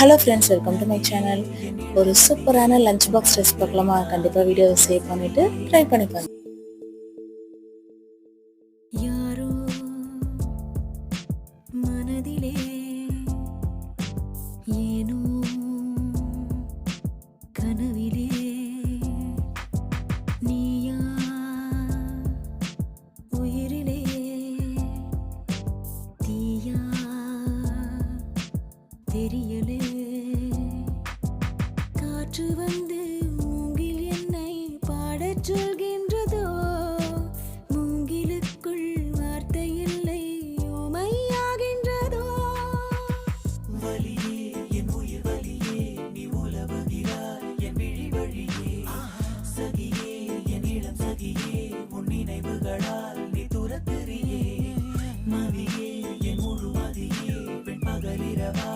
Hello friends welcome to my channel ஒரு சூப்பரான lunch box recipe பார்க்கலாமா? கண்டிப்பாக வீடியோ சேவ் பண்ணிவிட்டு ட்ரை பண்ணி பாருங்க. காற்று வந்து மூங்கில் என்னை பாடச் சொல்கின்றதோ? மூங்கிலுக்குள் வார்த்தை இல்லை ஓமையாகின்றதோ? வழியே என் உயிர் வழியே நீ உலவுகிறாய் என் விழி வழியே. சகியே என் இளம் சகியே உன் நினைவுகளால் நீ துரத்திரியே மதியே என் முழு மதியே பெண் பகலிரவா